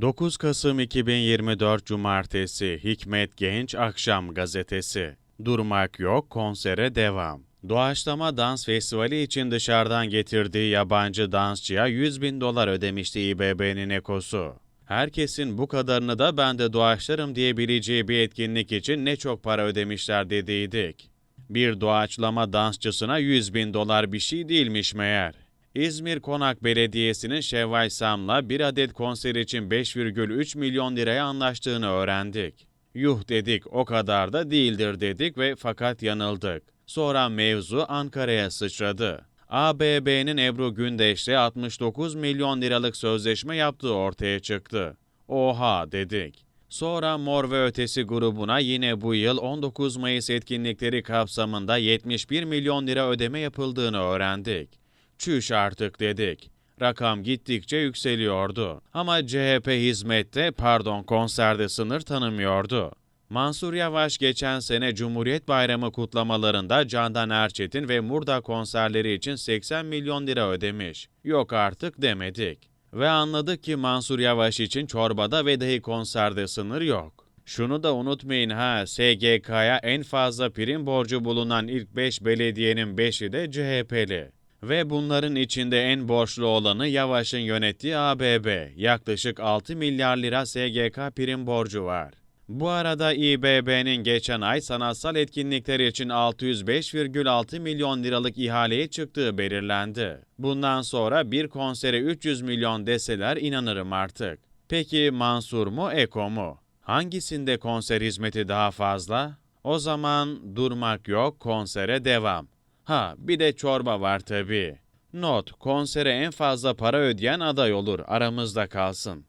9 Kasım 2024 Cumartesi Hikmet Genç Akşam Gazetesi Durmak yok, konsere devam. Doğaçlama Dans Festivali için dışarıdan getirdiği yabancı dansçıya 100 bin dolar ödemişti İBB'nin ekosu. Herkesin bu kadarını da ben de doğaçlarım diyebileceği bir etkinlik için ne çok para ödemişler dediydik. Bir doğaçlama dansçısına 100 bin dolar bir şey değilmiş meğer. İzmir Konak Belediyesi'nin Şevval Sam'la bir adet konser için 5,3 milyon liraya anlaştığını öğrendik. Yuh dedik o kadar da değildir dedik ve fakat yanıldık. Sonra mevzu Ankara'ya sıçradı. ABB'nin Ebru Gündeş'le 69 milyon liralık sözleşme yaptığı ortaya çıktı. Oha dedik. Sonra Mor ve Ötesi grubuna yine bu yıl 19 Mayıs etkinlikleri kapsamında 71 milyon lira ödeme yapıldığını öğrendik. Çüş artık dedik. Rakam gittikçe yükseliyordu. Ama CHP hizmette, pardon konserde sınır tanımıyordu. Mansur Yavaş geçen sene Cumhuriyet Bayramı kutlamalarında Candan Erçetin ve Murda konserleri için 80 milyon lira ödemiş. Yok artık demedik. Ve anladık ki Mansur Yavaş için çorbada ve dahi konserde sınır yok. Şunu da unutmayın ha, SGK'ya en fazla prim borcu bulunan ilk 5 belediyenin 5'i de CHP'li. Ve bunların içinde en borçlu olanı Yavaş'ın yönettiği ABB. Yaklaşık 6 milyar lira SGK prim borcu var. Bu arada İBB'nin geçen ay sanatsal etkinlikler için 605,6 milyon liralık ihaleye çıktığı belirlendi. Bundan sonra bir konsere 300 milyon deseler inanırım artık. Peki Mansur mu, Eko mu? Hangisinde konser hizmeti daha fazla? O zaman durmak yok, konsere devam. Ha, bir de çorba var tabii. Not, konsere en fazla para ödeyen aday olur, aramızda kalsın.